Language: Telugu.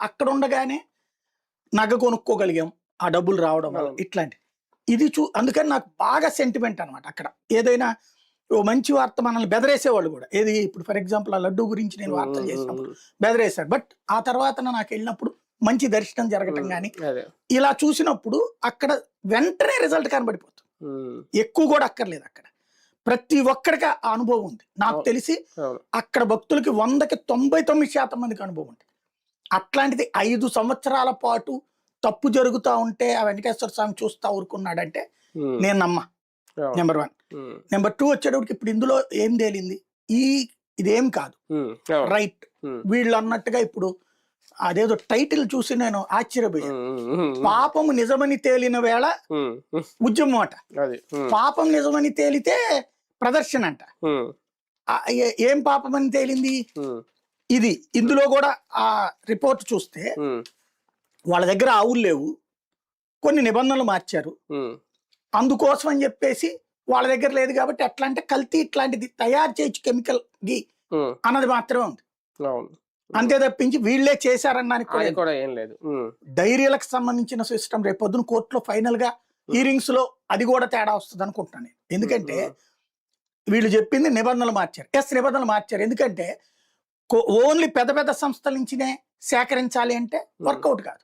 అక్కడ ఉండగానే నగ కొనుక్కోగలిగాం ఆ డబ్బులు రావడం వల్ల. ఇట్లాంటి. ఇది చూ అందుకని నాకు బాగా సెంటిమెంట్ అన్నమాట అక్కడ. ఏదైనా ఓ మంచి వార్త మనల్ని బెదరేసేవాళ్ళు కూడా. ఏది ఇప్పుడు ఫర్ ఎగ్జాంపుల్ ఆ లడ్డు గురించి నేను వార్తలు చేసినప్పుడు బెదరేశారు. బట్ ఆ తర్వాత నాకు వెళ్ళినప్పుడు మంచి దర్శనం జరగటం కానీ ఇలా చూసినప్పుడు అక్కడ వెంటనే రిజల్ట్ కనబడిపోతుంది. ఎక్కువ కూడా అక్కర్లేదు అక్కడ. ప్రతి ఒక్కడికి ఆ అనుభవం ఉంది. నాకు. తెలిసి అక్కడ భక్తులకి వందకి తొంభై తొమ్మిది శాతం మందికి అనుభవం ఉంటుంది అట్లాంటిది ఐదు సంవత్సరాల పాటు తప్పు జరుగుతూ ఉంటే ఆ వెంకటేశ్వర స్వామి చూస్తా ఊరుకున్నాడంటే నేను నమ్మ. నెంబర్ వన్ నెంబర్ టూ వచ్చేటప్పటికి ఇప్పుడు ఇందులో ఏం తేలింది? ఈ ఇదేం కాదు. రైట్ వీళ్ళు అన్నట్టుగా ఇప్పుడు అదేదో టైటిల్ చూసి నేను ఆశ్చర్యపోయాను. పాపము నిజమని తేలిన వేళ ఉద్యమం అట. పాపం నిజమని తేలితే ప్రదర్శన అంట. ఏ- ఏం పాపం అని తేలింది ఇది ఇందులో కూడా ఆ రిపోర్ట్ చూస్తే ఉమ్, వాళ్ళ దగ్గర ఆవులు లేవు. కొన్ని నిబంధనలు మార్చారు. ఉమ్, అందుకోసం అని చెప్పేసి వాళ్ళ దగ్గర లేదు కాబట్టి ఎట్లా అంటే కల్తీ ఇట్లాంటిది తయారు చేయొచ్చు కెమికల్ గి ఉమ్, అన్నది మాత్రమే ఉంది. అంతే తప్పించి కూడా ఏం లేదు. ఉమ్, డైరీలకు సంబంధించిన సిస్టమ్ రేపు పొద్దున కోర్టులో ఫైనల్గా హీరింగ్స్లో అది కూడా తేడా వస్తుంది అనుకుంటున్నాను నేను. ఎందుకంటే వీళ్ళు చెప్పింది నిబంధనలు మార్చారు. ఎస్ నిబంధనలు మార్చారు. ఎందుకంటే ఓన్లీ పెద్ద పెద్ద సంస్థల నుంచినే సేకరించాలి అంటే వర్కౌట్ కాదు.